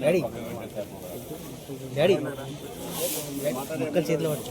Daddy daddy మొక్కలు చేతిలో పట్టు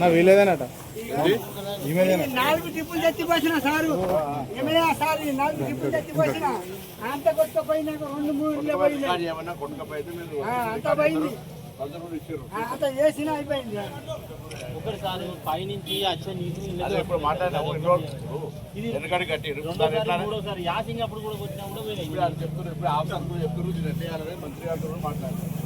నా వీలేదేనట నాలుగు టిప్పులు సారు. నాలుగు టిప్పులు అంత రెండు మూడు పోయింది. అంతా పోయింది అయిపోయింది. పైనుంచి వచ్చే నీటి ఇప్పుడు మాట్లాడినాము కట్టిరు యాసింగ్ అప్పుడు కూడా వచ్చినా చెప్తున్నారు. ఇప్పుడు చెప్తున్నారు. మంత్రి గారితో కూడా మాట్లాడారు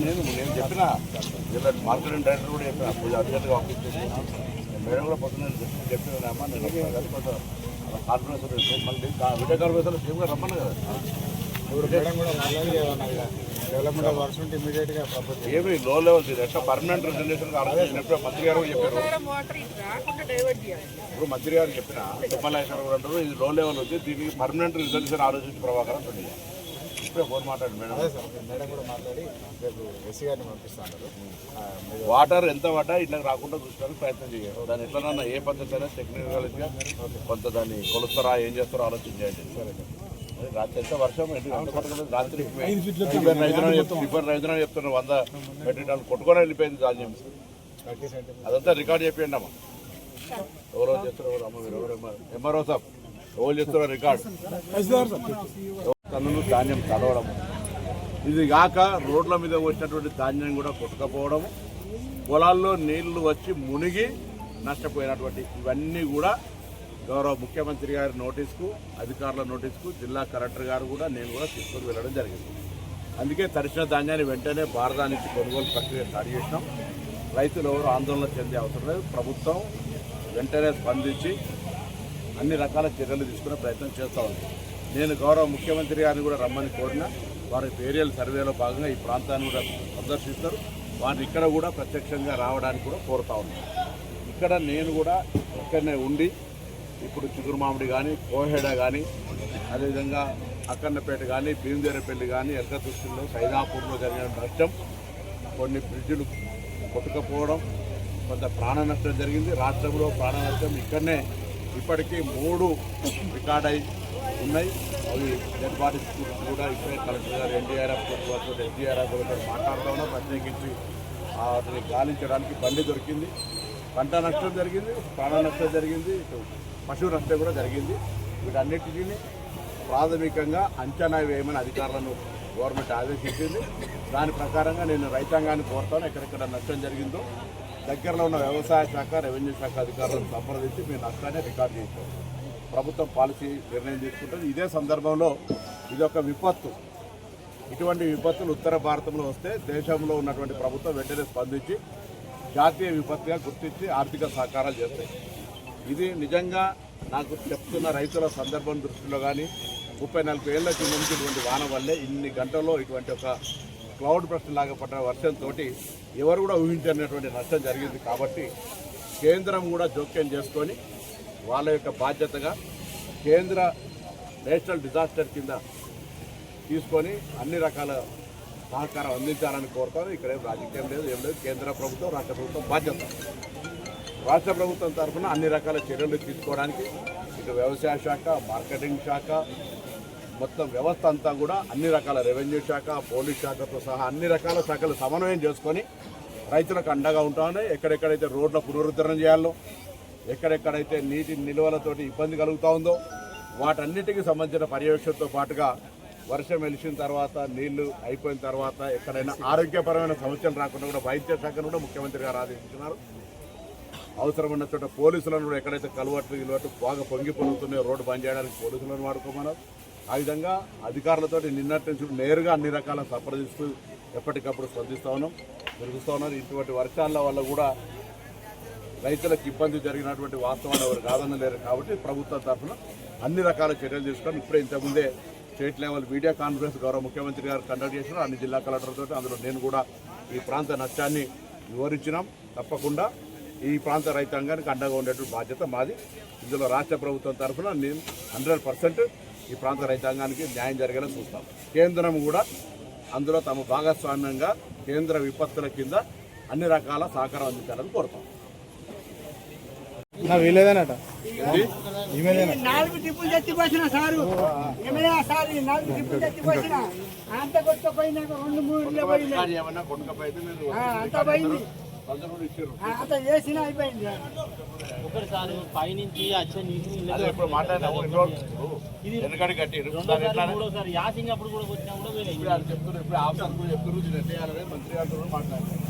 నేను నేను చెప్పిన. ఇలా మార్కెటింగ్ డైరెక్టర్ కూడా చెప్పిన పూజ అర్జెంట్గా ఆఫీస్ మేడం కూడా పొద్దున్న చెప్పిన చెప్పినామా నేను వస్తాను కాన్ఫరెన్స్ మళ్ళీ విజయ కార్పొరేషన్ కాన్ఫరెన్స్ రమ్మను కదా డెవలప్మెంట్ వర్క్స్ ఉంటే ఇమీడియట్గా ప్రపోజ్ ఏమి లో లెవెల్ ఇది ఎట్లా పర్మనెంట్ మంత్రి గారు చెప్పారు. ఇప్పుడు మంత్రి గారు చెప్పిన తిమ్మలేశ్వర గారు అంటారు ఇది లో లెవెల్ ఉంది దీనికి పర్మనెంట్ రిజల్యూషన్ ఆలోచించి ప్రభాకరం ఇప్పుడే ఫోన్ మాట్లాడు మేడం. సార్ మేడం కూడా మాట్లాడి రేపు ఎస్సీ గారిని పంపిస్తాను వాటర్ ఎంత పడ్డా ఇళ్ళకి రాకుండా చూసుకోవడానికి ప్రయత్నం చేయాలి. దాని ఎట్లనన్నా ఏ పద్ధతి అయినా టెక్నికల్గా కొంత దాన్ని కొలుస్తారా ఏం చేస్తారో ఆలోచించండి అది రాత్రి ఎంత వర్షం? రాత్రి టిఫిన్ రైతులను చెప్తున్నారు వంద మెట్రిక్ టన్నులు కొట్టుకొని వెళ్ళిపోయింది ధాన్యం. అదంతా రికార్డ్ చెప్పండి అమ్మ ఎవరో చేస్తారు ఎవరు అమ్మ ఎవరు ఎంఆర్ఓ సాబ్ ఎవరు చేస్తున్నారు రికార్డ్. టన్నులు ధాన్యం తడవడం ఇది కాక రోడ్ల మీద వచ్చినటువంటి ధాన్యం కూడా కొట్టుకపోవడం పొలాల్లో నీళ్ళు వచ్చి మునిగి నష్టపోయినటువంటి ఇవన్నీ కూడా గౌరవ ముఖ్యమంత్రి గారి నోటీస్కు అధికారుల నోటీస్కు జిల్లా కలెక్టర్ గారు కూడా నేను కూడా తీసుకొని వెళ్ళడం జరిగింది. అందుకే తరిచిన ధాన్యాన్ని వెంటనే భారత నుంచి కొనుగోలు ప్రక్రియ స్టార్ట్ చేసినాం. రైతులు ఎవరు ఆందోళన చెందే అవసరం లేదు. ప్రభుత్వం వెంటనే స్పందించి అన్ని రకాల చర్యలు తీసుకునే ప్రయత్నం చేస్తూ ఉంది. నేను గౌరవ ముఖ్యమంత్రి గారిని కూడా రమ్మని కోరిన వారి ఏరియల్ సర్వేలో భాగంగా ఈ ప్రాంతాన్ని కూడా సందర్శిస్తారు. వారిని ఇక్కడ కూడా ప్రత్యక్షంగా రావడానికి కూడా కోరుతా ఉన్నాను ఇక్కడ నేను కూడా ఇక్కడనే ఉండి ఇప్పుడు చిగురుమామిడి కానీ కోహెడ కానీ అదేవిధంగా అక్కన్నపేట కానీ భీమదేరపల్లి కానీ ఎల్కతుర్తిలో సైదాపూర్లో జరిగిన నష్టం కొన్ని బ్రిడ్జులు కొట్టుకపోవడం కొంత ప్రాణ నష్టం జరిగింది. రాష్ట్రంలో ప్రాణ నష్టం ఇక్కడనే. ఇప్పటికీ మూడు రికార్డ్ అయి ఉన్నాయి. అవి డెడ్ బాడీస్ గురించి కూడా ఇప్పుడే కలెక్టర్ గారు ఎన్డీఆర్ఎఫ్ వారితో ఎస్డీఆర్ఎఫ్ మాట్లాడుతూ ఉన్నారు. ప్రత్యేకించి అతని వాటిని గాలించడానికి బండి దొరికింది. పంట నష్టం జరిగింది ప్రాణ నష్టం జరిగింది ఇటు పశువు నష్టం కూడా జరిగింది. వీటన్నిటిని ప్రాథమికంగా అంచనా వేయమని అధికారులను గవర్నమెంట్ ఆదేశించింది. దాని ప్రకారంగా నేను రైతాంగాన్ని కోరుతాను ఎక్కడెక్కడ నష్టం జరిగిందో. దగ్గరలో ఉన్న వ్యవసాయ శాఖ రెవెన్యూ శాఖ అధికారులను సంప్రదించి మీ నష్టాన్ని రికార్డు చేశాం ప్రభుత్వం పాలసీ నిర్ణయం తీసుకుంటుంది. ఇదే సందర్భంలో ఇది ఒక విపత్తు. ఇటువంటి విపత్తులు ఉత్తర భారతంలో వస్తే దేశంలో ఉన్నటువంటి ప్రభుత్వం వెంటనే స్పందించి జాతీయ విపత్తుగా గుర్తించి ఆర్థిక సహకారాలు చేస్తాయి. ఇది నిజంగా నాకు చెప్తున్న రైతుల సందర్భం దృష్టిలో కానీ ముప్పై నలభై ఏళ్ళ కింద నుంచి ఇటువంటి వాన వల్లే ఇన్ని గంటల్లో ఇటువంటి ఒక క్లౌడ్ ప్రశ్న లాగా పడ్డ వర్షంతో ఎవరు కూడా ఊహించినటువంటి నష్టం జరిగింది కాబట్టి కేంద్రం కూడా జోక్యం చేసుకొని వాళ్ళ యొక్క బాధ్యతగా కేంద్ర నేషనల్ డిజాస్టర్ కింద తీసుకొని అన్ని రకాల సహకారం అందించాలని కోరుతాను. ఇక్కడ ఏం రాజకీయం లేదు ఏం లేదు. కేంద్ర ప్రభుత్వం రాష్ట్ర ప్రభుత్వం బాధ్యత. రాష్ట్ర ప్రభుత్వం తరఫున అన్ని రకాల చర్యలు తీసుకోవడానికి ఇటు వ్యవసాయ శాఖ మార్కెటింగ్ శాఖ మొత్తం వ్యవస్థ అంతా కూడా అన్ని రకాల రెవెన్యూ శాఖ పోలీస్ శాఖతో సహా అన్ని రకాల శాఖలు సమన్వయం చేసుకొని రైతులకు అండగా ఉంటామని ఎక్కడెక్కడైతే రోడ్ల పునరుద్ధరణ చేయాలో ఎక్కడెక్కడైతే నీటి నిల్వలతోటి ఇబ్బంది కలుగుతూ ఉందో వాటన్నిటికీ సంబంధించిన పర్యవేక్షణతో పాటుగా వర్షం వెలిసిన తర్వాత నీళ్ళు అయిపోయిన తర్వాత ఎక్కడైనా ఆరోగ్యపరమైన సమస్యలు రాకుండా కూడా వైద్య శాఖను కూడా ముఖ్యమంత్రి గారు ఆదేశించినారు. అవసరం ఉన్న చోట పోలీసులను కూడా ఎక్కడైతే కలువట్లు గిలువట్లు బాగా పొంగి పొందుతున్నాయో రోడ్డు బంద్ చేయడానికి పోలీసులను వాడుకోమన్నారు. ఆ విధంగా అధికారులతో నిన్నటి నుంచి నేరుగా అన్ని రకాల సంప్రదిస్తూ ఎప్పటికప్పుడు స్పందిస్తూ ఉన్నాం. తిరుగుతూ ఉన్నారు. ఇటువంటి వర్షాల వల్ల కూడా రైతులకు ఇబ్బంది జరిగినటువంటి వాస్తవాలు ఎవరు కాదనలేరు కాబట్టి ప్రభుత్వం తరఫున అన్ని రకాల చర్యలు తీసుకొని ఇప్పుడే ఇంతకుముందే స్టేట్ లెవెల్ మీడియా కాన్ఫరెన్స్ గౌరవ ముఖ్యమంత్రి గారు కండక్ట్ చేసినారు అన్ని జిల్లా కలెక్టర్లతో అందులో నేను కూడా ఈ ప్రాంత నష్టాన్ని వివరించినాం. తప్పకుండా ఈ ప్రాంత రైతాంగానికి అండగా ఉండేటువంటి బాధ్యత మాది. ఇందులో రాష్ట్ర ప్రభుత్వం తరఫున నేను హండ్రెడ్ పర్సెంట్ ఈ ప్రాంత రైతాంగానికి న్యాయం జరిగేలా చూస్తాం. కేంద్రం కూడా అందులో తమ భాగస్వామ్యంగా కేంద్ర విపత్తుల కింద అన్ని రకాల సహకారం అందించాలని కోరుతాం. వీలేదనట నాలుగు టిప్పులు తెచ్చిపోసిన సారు. ఎమ్మెల్యే సార్ నాలుగు టిప్పులు తెచ్చిపోసిన అంత కొట్టుకుపోయినాక రెండు మూడు ఆ, అంతా పోయింది. కూడా అంతా చేసిన అయిపోయింది. ఒకటిసారి పైనుంచి వచ్చే ఇప్పుడు ఇది వెనకడి కట్టిరు. రెండోసారి మూడోసారి యాసింగ్ అప్పుడు కూడా వచ్చినా కూడా చెప్తున్నారు ఇప్పుడు ఆఫీసర్ చెప్తున్నారు నెట్టేయాలని మంత్రి గారితో కూడా మాట్లాడారు